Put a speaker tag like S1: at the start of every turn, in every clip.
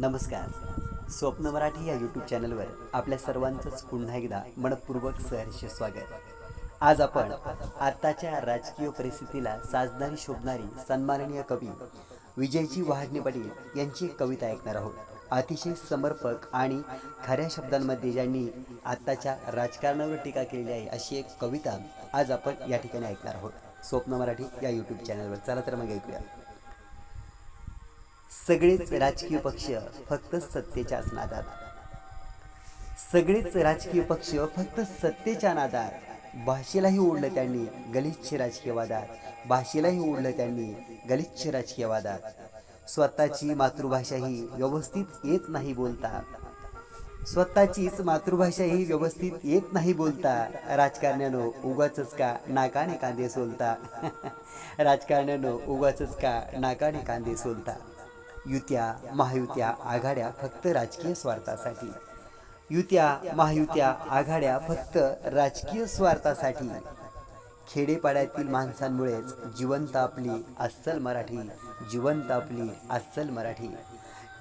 S1: नमस्कार. स्वप्न मराठी या यूट्यूब चॅनलवर आपल्या सर्वांचंच पुन्हा एकदा मनपूर्वक सहर्ष स्वागत. आज आपण आत्ताच्या राजकीय परिस्थितीला साजणारी शोभणारी सन्माननीय कवी विजयजी वहाडणे पाटील यांची एक कविता ऐकणार आहोत. अतिशय समर्पक आणि खऱ्या शब्दांमध्ये ज्यांनी आत्ताच्या राजकारणावर टीका केलेली आहे अशी एक कविता आज आपण या ठिकाणी ऐकणार आहोत. स्वप्न मराठी या यूट्यूब चॅनलवर. चला तर मग ऐकूया. सगळेच राजकीय पक्ष फक्त सत्तेच्याच नादात. सगळेच राजकीय पक्ष फक्त सत्तेच्या नादात. भाषेलाही ओढलं त्यांनी गलिच्छ राजकीय वादात. भाषेलाही ओढलं त्यांनी गलिच्छ राजकीय वादात. स्वतःची मातृभाषाही व्यवस्थित येत नाही बोलता. स्वतःचीच मातृभाषा ही व्यवस्थित येत नाही बोलता. राजकारण्यानो उगाच का नाकाने कांदे सोलता? राजकारण्यानो उगाच का नाकाने कांदे सोलता? युत्या महायुत्या आघाड्या फक्त राजकीय स्वार्थासाठी. युत्या महायुत्या आघाड्या फक्त राजकीय स्वार्थासाठी. खेडेपाड्यातील माणसांमुळेच जिवंत आपली अस्सल मराठी जिवंत आपली अस्सल मराठी.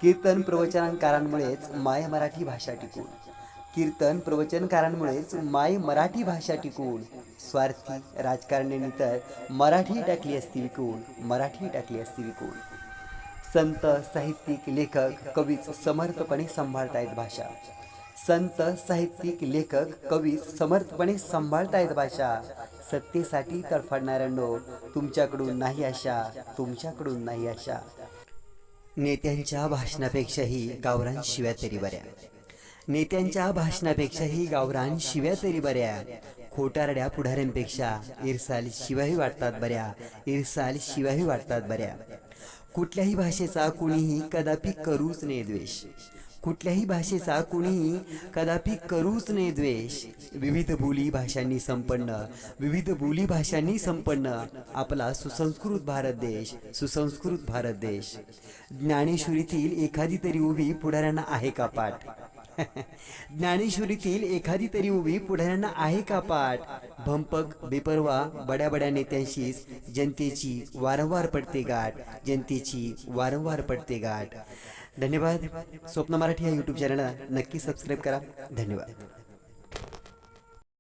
S1: कीर्तन प्रवचनकारांमुळेच माय मराठी भाषा टिकून. कीर्तन प्रवचनकारांमुळेच माय मराठी भाषा टिकून. स्वार्थी राजकारण्यांनी तर मराठी टाकली असती विकून मराठी टाकली असती विकून. संत साहित्यिक लेखक कवीच समर्थपणे सांभाळतायत भाषा. संत साहित्यिक लेखक कवीच समर्थपणे सांभाळतायत भाषा. सत्तेसाठी तडफडणाऱ्यांनो तुमच्याकडून नाही आशा तुमच्याकडून नाही आशा. नेत्यांच्या भाषणापेक्षाही गावरान शिव्या तरी बऱ्या. नेत्यांच्या भाषणापेक्षाही गावरान शिव्या तरी बऱ्या. खोटारड्या पुढाऱ्यांपेक्षा इरसाल शिवाही वाटतात बऱ्या. इरसाल शिवाही वाटतात बऱ्या. कुठल्याही भाषेचा कुणीही कदापि करूच नये द्वेष. कुठल्याही भाषेचा कुणीही कदापि करूच नये द्वेष. विविध बोली भाषांनी संपन्न विविध बोली भाषांनी संपन्न आपला सुसंस्कृत भारत देश सुसंस्कृत भारत देश. ज्ञानेश्वरीतील एखादी तरी उभी पुढाऱ्यांना आहे का पाठ? ज्ञानेश्वरीतील एखादी तरी उभी पुढाऱ्यांना आहे का पाठ? भंपक बेपरवा बड्या बड्या नेत्यांशीच जनतेची वारंवार पडते गाठ जनतेची वारंवार पडते गाठ. धन्यवाद. स्वप्न मराठी या यूट्यूब चॅनलला नक्की सबस्क्राईब करा. धन्यवाद.